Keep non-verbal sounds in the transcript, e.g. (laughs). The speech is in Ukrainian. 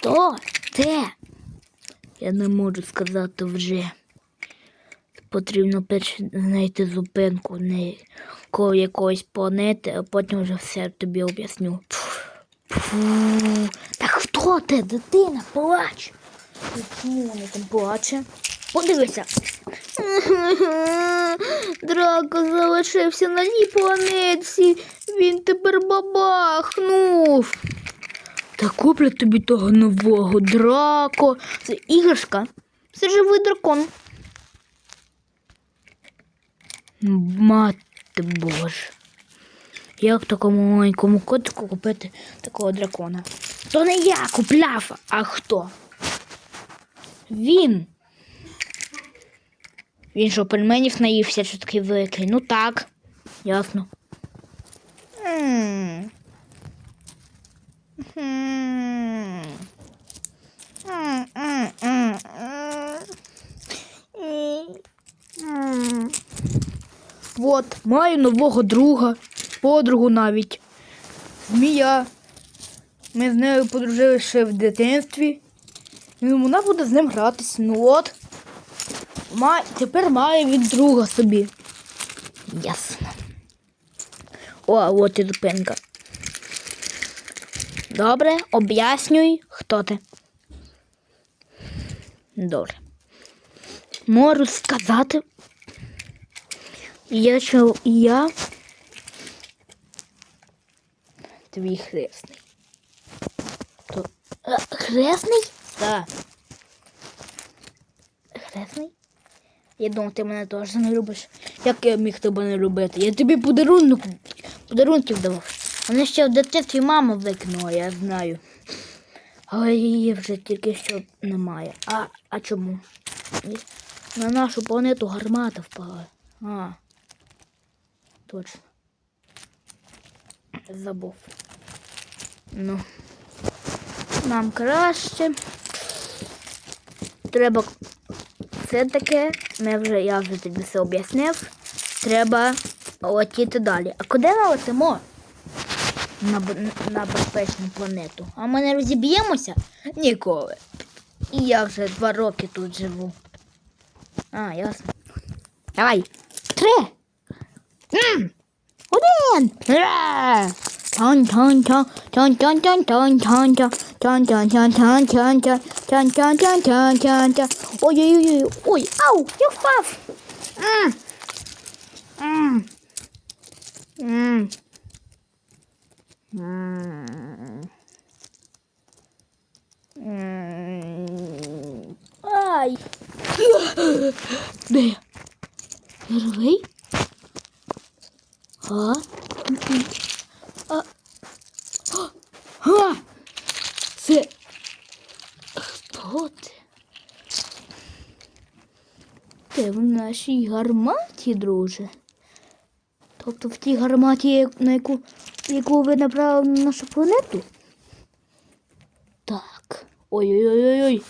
Хто? Де? Я не можу сказати вже. Потрібно перше знайти зупинку не коло якоїсь планети, а потім вже все тобі об'ясню. Фу. Та хто ти, дитина, плач? Чому вона там плаче? Подивися. (laughs) Драко залишився на ній планеті. Він тепер бабахнув. Та куплю тобі того нового драко. Це іграшка. Це живий дракон. Мати боже. Як такому маленькому котику купити такого дракона? То не я купляв, а хто? Він. Він що, пельменів наївся, що такий великий? Ну так, ясно. М. М. М, Вот, маю нового друга, подругу навіть. Змія. Ми з нею подружилися ще в дитинстві. І вона буде з ним гратись. Ну от. Має, тепер має від друга собі. Ясно. О, от і зупинка. Добре, об'яснюй, хто ти. Добре. Можу сказати. Я що я твій хресний. То... А, хресний? Так. Хресний? Я думав, ти мене теж не любиш. Як я міг тебе не любити? Я тобі подарунок, подарунків давав. Вони ще в дитинстві мама викинула, я знаю. Але її вже тільки що немає. А, а чому? На нашу планету гармата впала. А. Точно. Забув. Ну. Нам краще. Треба все таке, ми вже, я вже тобі все об'яснив. Треба летіти далі. А куди ми летимо? на на безпечну планету. А ми не розіб'ємося ніколи. І я вже два роки тут живу. А, ясно. Давай. Три. М! Один. Ой-ой-ой. Ой, ау, я впав. М. М. Ай. Де? Я? А? А? А? Це хто ти? Ти в нашій гарматі, друже. Тобто в тій гарматі, на яку, яку ви направили на нашу планету? Так. Ой-ой-ой-ой.